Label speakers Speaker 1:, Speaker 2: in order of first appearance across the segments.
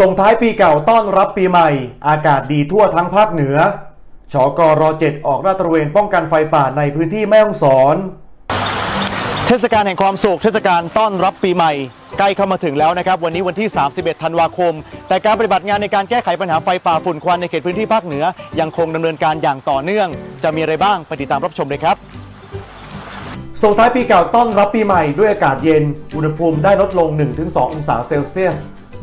Speaker 1: ส่งท้ายปีเก่าต้อนรับปีใหม่ อากาศดีทั่วทั้งภาคเหนือชกร7ออกลาดตระเวนป้องกันไฟป่าในพื้นที่แม่ฮ่องสอน
Speaker 2: เทศกาลแห่งความสุขเทศกาลต้อนรับปีใหม่ ใกล้เข้ามาถึงแล้วนะครับ วันนี้วันที่ 31 ธันวาคม แต่การปฏิบัติงานในการแก้ไขปัญหาไฟป่าฝุ่นควันในเขตพื้นที่ภาคเหนือ ยังคงดำเนินการอย่างต่อเนื่อง จะมีอะไรบ้างไปติดตามรับชมเลยครับ
Speaker 1: ส่งท้ายปีเก่าต้อนรับปีใหม่ด้วยอากาศเย็น อุณหภูมิได้ลดลง 1-2 องศาเซลเซียส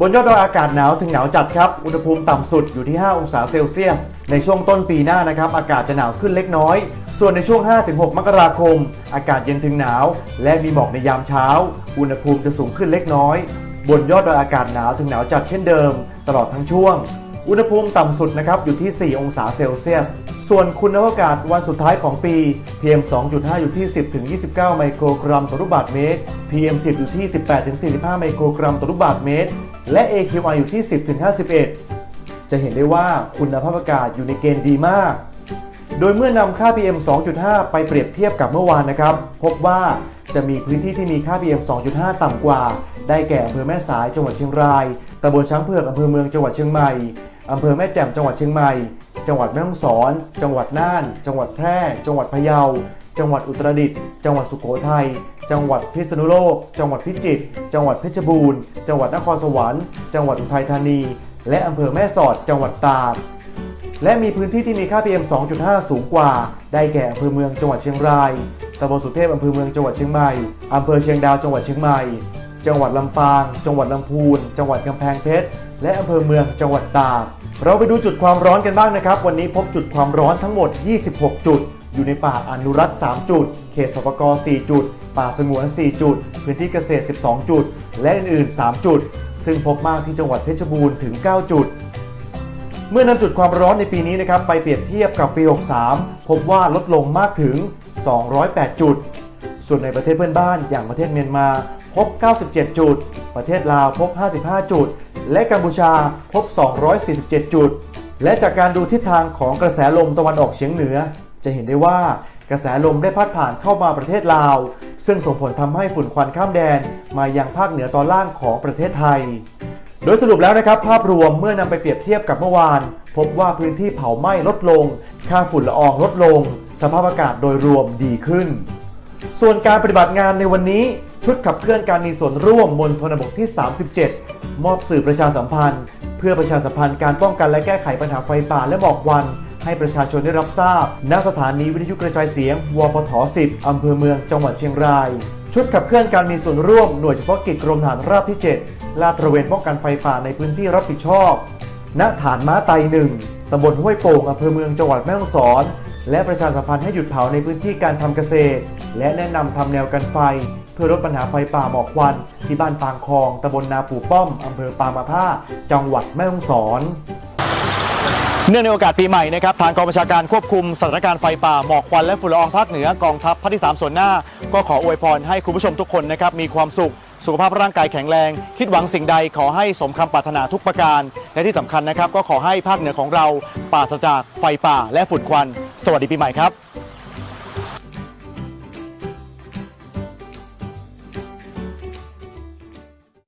Speaker 1: บนยอดดอยอากาศหนาวถึงหนาวจัดครับ อุณหภูมิต่ำสุดอยู่ที่ 5 องศาเซลเซียส ในช่วงต้นปีหน้านะครับ อากาศจะหนาวขึ้นเล็กน้อย ส่วนในช่วง 5-6 มกราคม อากาศเย็นถึงหนาว และมีหมอกในยามเช้า อุณหภูมิจะสูงขึ้นเล็กน้อย บนยอดดอยอากาศหนาวถึงหนาวจัดเช่นเดิม ตลอดทั้งช่วง อุณหภูมิต่ำสุดนะครับอยู่ที่ 4 องศาเซลเซียส ส่วนคุณภาพอากาศวันสุดท้ายของปี PM 2.5 อยู่ที่ 10ถึง29 ไมโครกรัมต่อลูกบาศก์เมตร PM 10 อยู่ที่ 18ถึง45 ไมโครกรัมต่อลูกบาศก์เมตร และ AQI อยู่ที่ 10ถึง51 จะเห็นได้ว่าคุณภาพอากาศอยู่ในเกณฑ์ดีมาก โดยเมื่อนำค่า PM 2.5 ไปเปรียบเทียบกับเมื่อวานนะครับ พบว่าจะมีพื้นที่ที่มีค่า PM 2.5 ต่ำกว่า ได้แก่อำเภอแม่สายจังหวัดเชียงรายตำบลช้างเผือกอำเภอเมืองจังหวัดเชียงใหม่อำเภอแม่แจ่มจังหวัดเชียงใหม่ จังหวัดแม่ฮ่องสอน จังหวัดน่าน จังหวัดแพร่ จังหวัดพะเยา จังหวัดอุตรดิตถ์ จังหวัดสุโขทัย จังหวัดพิษณุโลก จังหวัดพิจิตร จังหวัดเพชรบูรณ์ จังหวัดนครสวรรค์ จังหวัดอุทัยธานี และอำเภอแม่สอด จังหวัดตาก และมีพื้นที่ที่มีค่า PM 2.5 สูงกว่า ได้แก่อำเภอเมืองจังหวัดเชียงราย ตำบลสุเทพอำเภอเมืองจังหวัดเชียงใหม่ อำเภอเชียงดาวจังหวัดเชียงใหม่ จังหวัดลำปาง จังหวัดลำพูน จังหวัดกำแพงเพชร และอำเภอเมืองจังหวัดตากเราไปดูจุดความร้อนกันบ้างนะครับ วันนี้พบจุดความร้อนทั้งหมด 26 จุด อยู่ในป่าอนุรักษ์ 3 จุด เขตสปก4จุด ป่าสงวน 4 จุด พื้นที่เกษตร 12 จุด และอื่นๆ 3 จุด ซึ่งพบมากที่จังหวัดเพชรบูรณ์ถึง 9 จุดเมื่อนำจุดความร้อนในปีนี้นะครับไปเปรียบเทียบกับปี 63 พบว่าลดลงมากถึง 208 จุด ส่วนในประเทศเพื่อนบ้านอย่างประเทศเมียนมา พบ 97 จุด ประเทศลาวพบ 55 จุด และกัมพูชาพบ 247 จุด และจากการดูทิศทางของกระแสลมตะวันออกเฉียงเหนือ จะเห็นได้ว่ากระแสลมได้พัดผ่านเข้ามาประเทศลาว ซึ่งส่งผลทำให้ฝุ่นควันข้ามแดนมายังภาคเหนือตอนล่างของประเทศไทย โดยสรุปแล้วนะครับ ภาพรวมเมื่อนำไปเปรียบเทียบกับเมื่อวาน พบว่าพื้นที่เผาไหม้ลดลง ค่าฝุ่นละอองลดลง สภาพอากาศโดยรวมดีขึ้น ส่วนการปฏิบัติงานในวันนี้ ชุดขับเคลื่อนการมีส่วนร่วมมณฑลบกที่ 37 มอบสื่อประชาสัมพันธ์ เพื่อประชาสัมพันธ์การป้องกันและแก้ไขปัญหาไฟป่าและหมอกควัน ให้ประชาชนได้รับทราบ ณ สถานีวิทยุกระจายเสียง วปท 10 อำเภอเมือง จังหวัดเชียงราย ชุดขับเคลื่อนการมีส่วนร่วมหน่วยเฉพาะกิจกรมทหารราบที่ 7 ลาดตระเวนป้องกันไฟป่าในพื้นที่รับผิดชอบ ณ ฐานม้าไตหนึ่งตำบลห้วยโป่งอำเภอเมือง จังหวัดแม่ฮ่องสอน และประชาสัมพันธ์ให้หยุดเผาในพื้นที่การทำเกษตร และแนะนำทำแนวกันไฟ เพื่อลดปัญหาไฟป่าหมอกควัน ที่บ้านปางคลองตำบลนาปู่ป้อมอำเภอปางมาผ้า จังหวัดแม่ฮ่องสอน
Speaker 2: เนื่องในโอกาสปีใหม่นะครับทางกองบัญชาการควบคุมสถานการณ์ไฟป่าหมอกควันและฝุ่นละอองภาคเหนือกองทัพภาคที่ 3 ส่วนหน้า ก็ขออวยพรให้คุณผู้ชมทุกคนนะครับมีความสุข สุขภาพร่างกายแข็งแรง คิดหวังสิ่งใดขอให้สมคำปรารถนาทุกประการ และที่สำคัญนะครับ ก็ขอให้ภาคเหนือของเราปราศจากไฟป่าและฝุ่นควัน สวัสดีปีใหม่ครับ